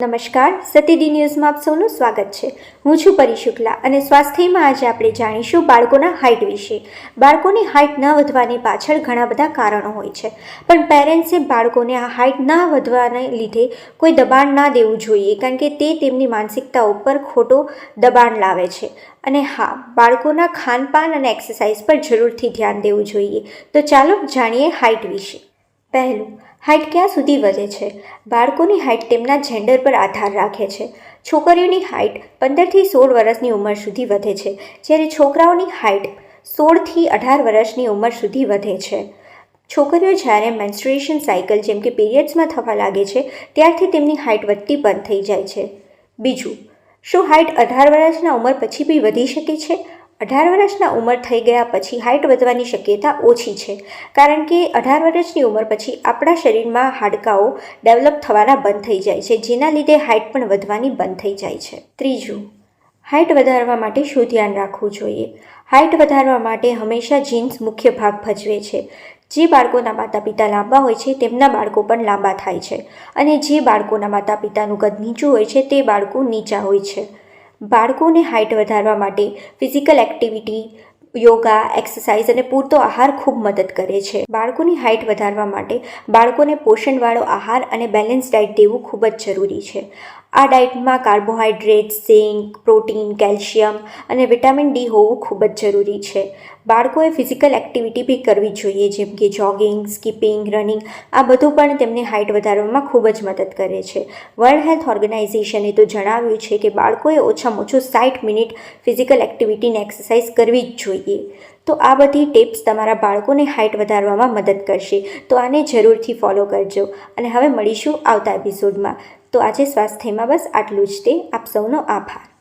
નમસ્કાર સતીડી ન્યૂઝમાં આપ સૌનું સ્વાગત છે. હું છું પરી શુક્લા અને સ્વાસ્થ્યમાં આજે આપણે જાણીશું બાળકોના હાઇટ વિશે. બાળકોની હાઇટ ન વધવાની પાછળ ઘણા બધા કારણો હોય છે. પણ પેરેન્ટ્સે બાળકોને આ હાઇટ ન વધવાને લીધે કોઈ દબાણ ના દેવું જોઈએ કારણ કે તે તેમની માનસિકતા ઉપર ખોટો દબાણ લાવે છે. અને હા, બાળકોના ખાનપાન અને એક્સરસાઇઝ પર જરૂરથી ધ્યાન દેવું જોઈએ. તો ચાલો જાણીએ હાઇટ વિશે. પહેલું હાઇટ ક્યાં સુધી વધે છે? બાળકોની હાઇટ તેમના જેન્ડર પર આધાર રાખે છે. છોકરીઓની હાઇટ પંદરથી સોળ વર્ષની ઉંમર સુધી વધે છે, જ્યારે છોકરાઓની હાઇટ સોળથી અઢાર વર્ષની ઉંમર સુધી વધે છે. છોકરીઓ જ્યારે મેન્સ્ટ્રુએશન સાયકલ જેમ કે પીરિયડ્સમાં થવા લાગે છે, ત્યારથી તેમની હાઇટ વધતી બંધ થઈ જાય છે. બીજું, શું હાઇટ અઢાર વર્ષના ઉંમર પછી બી વધી શકે છે? અઢાર વર્ષના ઉંમર થઈ ગયા પછી હાઇટ વધવાની શક્યતા ઓછી છે, કારણ કે અઢાર વર્ષની ઉંમર પછી આપણા શરીરમાં હાડકાઓ ડેવલપ થવાના બંધ થઈ જાય છે, જેના લીધે હાઇટ પણ વધવાની બંધ થઈ જાય છે. ત્રીજું હાઇટ વધારવા માટે શું ધ્યાન રાખવું જોઈએ? હાઇટ વધારવા માટે હંમેશા જીન્સ મુખ્ય ભાગ ભજવે છે. જે બાળકોના માતા પિતા લાંબા હોય છે, તેમના બાળકો પણ લાંબા થાય છે અને જે બાળકોના માતા પિતાનું કદ નીચું હોય છે, તે બાળકો નીચા હોય છે. બાળકોને હાઇટ વધારવા માટે ફિઝિકલ એક્ટિવિટી યોગા એક્સરસાઇઝ અને પૂરતો આહાર ખૂબ મદદ કરે છે. બાળકોની હાઇટ વધારવા માટે બાળકોને પોષણવાળો આહાર અને બેલેન્સ ડાયટ દેવું ખૂબ જ જરૂરી છે. આ ડાયટમાં કાર્બોહાઈડ્રેટ ઝિંક, પ્રોટીન, કેલ્શિયમ અને વિટામિન ડી હોવું ખૂબ જ જરૂરી છે. બાળકોએ ફિઝિકલ એક્ટિવિટી બી કરવી જોઈએ, જેમ કે જોગિંગ, સ્કીપિંગ, રનિંગ, આ બધું પણ તેમને હાઇટ વધારવામાં ખૂબ જ મદદ કરે છે. વર્લ્ડ હેલ્થ ઓર્ગેનાઇઝેશને તો જણાવ્યું છે કે બાળકોએ ઓછામાં ઓછું સાઠ મિનિટ ફિઝિકલ એક્ટિવિટીને એક્સરસાઇઝ કરવી જ જોઈએ. તો આ બધી ટિપ્સ તમારા બાળકોને હાઇટ વધારવામાં મદદ કરશે. તો આને જરૂરથી ફોલો કરજો. અને હવે મળીશું આવતા એપિસોડમાં. તો આજે સ્વાસ્થ્યમાં બસ આટલું જ તે. આપ સૌનો આભાર.